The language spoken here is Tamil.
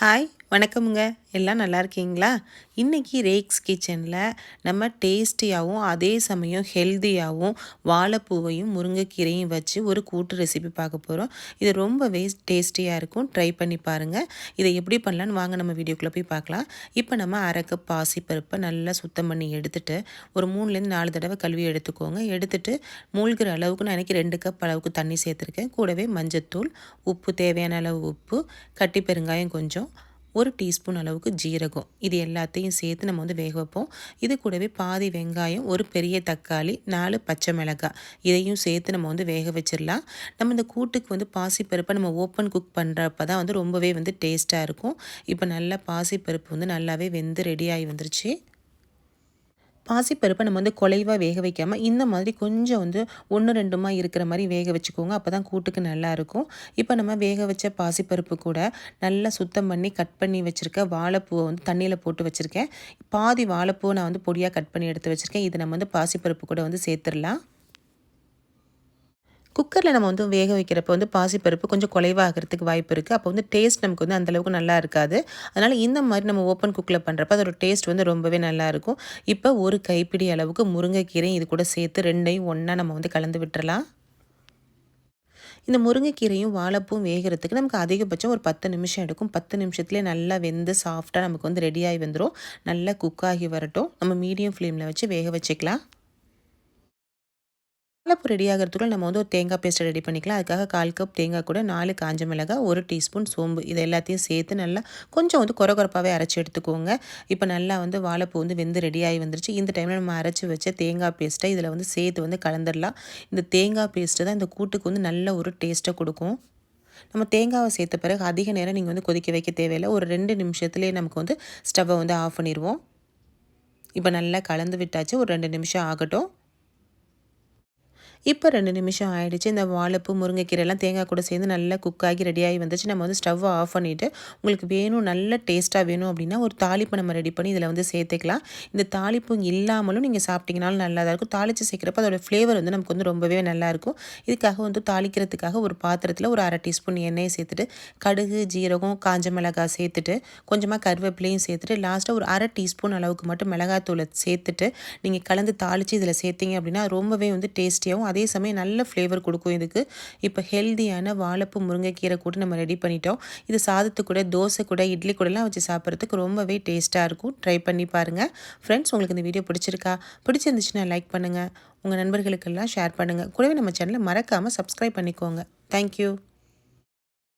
Hi. வணக்கமுங்க. எல்லாம் நல்லா இருக்கீங்களா இன்றைக்கி ரேக்ஸ் கிச்சனில் நம்ம டேஸ்டியாகவும் அதே சமயம் ஹெல்த்தியாகவும் வாழைப்பூவையும் முருங்கைக்கீரையும் வச்சு ஒரு கூட்டு ரெசிபி பார்க்க போகிறோம் இது ரொம்பவே டேஸ்டியாக இருக்கும். ட்ரை பண்ணி பாருங்கள் இதை எப்படி பண்ணலான்னு வாங்க நம்ம வீடியோக்குள்ளே போய் பார்க்கலாம். இப்போ நம்ம அரை கப் பாசிப்பருப்பை நல்லா சுத்தம் பண்ணி எடுத்துகிட்டு ஒரு மூணுலேருந்து நாலு தடவை கழுவி எடுத்துக்கோங்க. எடுத்துகிட்டு மூழ்கிற அளவுக்கு நான் எனக்கு ரெண்டு கப் அளவுக்கு தண்ணி சேர்த்துருக்கேன். கூடவே மஞ்சத்தூள் உப்பு தேவையான அளவு உப்பு கட்டி பெருங்காயம் கொஞ்சம் ஒரு டீஸ்பூன் அளவுக்கு ஜீரகம். இது எல்லாத்தையும் சேர்த்து நம்ம வந்து வேக வைப்போம். இது கூடவே பாதி வெங்காயம் ஒரு பெரிய தக்காளி நாலு பச்சை மிளகாய். இதையும் சேர்த்து நம்ம வந்து வேக வச்சிடலாம். நம்ம இந்த கூட்டுக்கு வந்து பாசிப்பருப்பை நம்ம ஓப்பன் குக் பண்ணுறப்ப தான் வந்து ரொம்பவே வந்து டேஸ்ட்டாக இருக்கும். இப்போ நல்லா பாசிப்பருப்பு வந்து நல்லாவே வெந்து ரெடியாகி வந்துருச்சு. பாசிப்பருப்பை நம்ம வந்து குலைவாக வேக வைக்காமல் இந்த மாதிரி கொஞ்சம் வந்து ஒன்று ரெண்டுமா இருக்கிற மாதிரி வேக வச்சுக்கோங்க. அப்போ தான் கூட்டுக்கு நல்லாயிருக்கும் இப்போ நம்ம வேக வச்ச பாசிப்பருப்பு கூட நல்லா சுத்தம் பண்ணி கட் பண்ணி வச்சுருக்க வாழைப்பூவை வந்து தண்ணியில் போட்டு வச்சுருக்கேன். பாதி வாழைப்பூவை நான் வந்து பொடியாக கட் பண்ணி எடுத்து வச்சுருக்கேன். இதை நம்ம வந்து பாசிப்பருப்பு கூட வந்து சேர்த்துடலாம். குக்கரில் நம்ம வந்து வேக வைக்கிறப்போ வந்து பாசிப்பருப்பு கொஞ்சம் குலைவாகிறதுக்கு வாய்ப்பு இருக்குது அப்போ வந்து டேஸ்ட் நமக்கு வந்து அந்தளவுக்கு நல்லா இருக்காது. அதனால் இந்த மாதிரி நம்ம ஓப்பன் குக்கில் பண்ணுறப்ப அதோட டேஸ்ட் வந்து ரொம்பவே நல்லாயிருக்கும் இப்போ ஒரு கைப்பிடி அளவுக்கு முருங்கைக்கீரை இது கூட சேர்த்து ரெண்டையும் ஒன்றா நம்ம வந்து கலந்து விட்டுறலாம். இந்த முருங்கைக்கீரையும் வாழைப்பும் வேகிறதுக்கு நமக்கு அதிகபட்சம் ஒரு பத்து நிமிஷம் எடுக்கும். பத்து நிமிஷத்துலேயே நல்லா வெந்து சாஃப்டாக நமக்கு வந்து ரெடியாகி வந்துடும் நல்லா குக்காகி வரட்டும். நம்ம மீடியம் ஃப்ளேமில் வச்சு வேக வச்சுக்கலாம். வாழைப்பூ ரெடி ஆகிறதுக்குள்ள நம்ம வந்து ஒரு தேங்காய் பேஸ்ட்டை ரெடி பண்ணிக்கலாம். அதுக்காக கால் கப் தேங்காய் கூட நாலு காஞ்ச மிளகாய் ஒரு டீஸ்பூன் சோம்பு இது எல்லாத்தையும் சேர்த்து நல்லா கொஞ்சம் வந்து குறை குறைப்பாகவே அரைச்சி எடுத்துக்கோங்க. இப்போ நல்லா வந்து வாழைப்பூ வந்து வெந்து ரெடியாகி வந்துருச்சு. இந்த டைமில் நம்ம அரைச்சி வச்ச தேங்காய் பேஸ்ட்டை இதில் வந்து சேர்த்து வந்து கலந்துடலாம் இந்த தேங்காய் பேஸ்ட்டு தான் இந்த கூட்டுக்கு வந்து நல்ல ஒரு டேஸ்ட்டை கொடுக்கும். நம்ம தேங்காவை சேர்த்த பிறகு அதிக நேரம் நீங்கள் வந்து கொதிக்க வைக்க தேவையில்லை. ஒரு ரெண்டு நிமிஷத்துலேயே நமக்கு வந்து ஸ்டவ்வை வந்து ஆஃப் பண்ணிடுவோம் இப்போ நல்லா கலந்து விட்டாச்சு. ஒரு ரெண்டு நிமிஷம் ஆகட்டும். இப்போ ரெண்டு நிமிஷம் ஆகிடுச்சு இந்த வாழைப்பு முருங்கைக்கீரைலாம் தேங்காய் கூட சேர்ந்து நல்லா குக் ஆகி ரெடியாகி வந்துச்சு. நம்ம வந்து ஸ்டவ்வை ஆஃப் பண்ணிவிட்டு உங்களுக்கு வேணும் நல்ல டேஸ்ட்டாக வேணும் அப்படின்னா ஒரு தாளிப்பு நம்ம ரெடி பண்ணி இதில் வந்து சேர்த்துக்கலாம். இந்த தாளிப்பு இல்லாமலும் நீங்கள் சாப்பிட்டீங்கனாலும் நல்லா தான் இருக்கும். தாளித்து சேர்க்குறப்ப அதோட ஃப்ளேவர் வந்து நமக்கு வந்து ரொம்பவே நல்லாயிருக்கும் இதுக்காக வந்து தாளிக்கிறதுக்காக ஒரு பாத்திரத்தில் ஒரு அரை டீஸ்பூன் எண்ணெயை சேர்த்துட்டு கடுகு ஜீரகம் காஞ்ச மிளகாய் சேர்த்துட்டு கொஞ்சமாக கருவேப்பிலையும் சேர்த்துட்டு லாஸ்ட்டாக ஒரு அரை டீஸ்பூன் அளவுக்கு மட்டும் மிளகாத்தூளை சேர்த்துட்டு நீங்கள் கலந்து தாளித்து இதில் சேர்த்திங்க அப்படின்னா ரொம்பவே வந்து டேஸ்டியாகவும் அதே சமயம் நல்ல ஃப்ளேவர் கொடுக்கும் இதுக்கு. இப்போ ஹெல்த்தியான வாழைப்பு முருங்கைக்கீரை கூட நம்ம ரெடி பண்ணிட்டோம். இது சாதத்து கூட தோசை கூட இட்லி கூடலாம் வச்சு சாப்பிட்றதுக்கு ரொம்பவே டேஸ்ட்டாக இருக்கும். ட்ரை பண்ணி பாருங்கள் ஃப்ரெண்ட்ஸ் உங்களுக்கு இந்த வீடியோ பிடிச்சிருக்கா? பிடிச்சிருந்துச்சுன்னா லைக் பண்ணுங்கள் உங்கள் நண்பர்களுக்கெல்லாம் ஷேர் பண்ணுங்கள் கூடவே நம்ம சேனலை மறக்காமல் சப்ஸ்கிரைப் பண்ணிக்கோங்க. தேங்க்யூ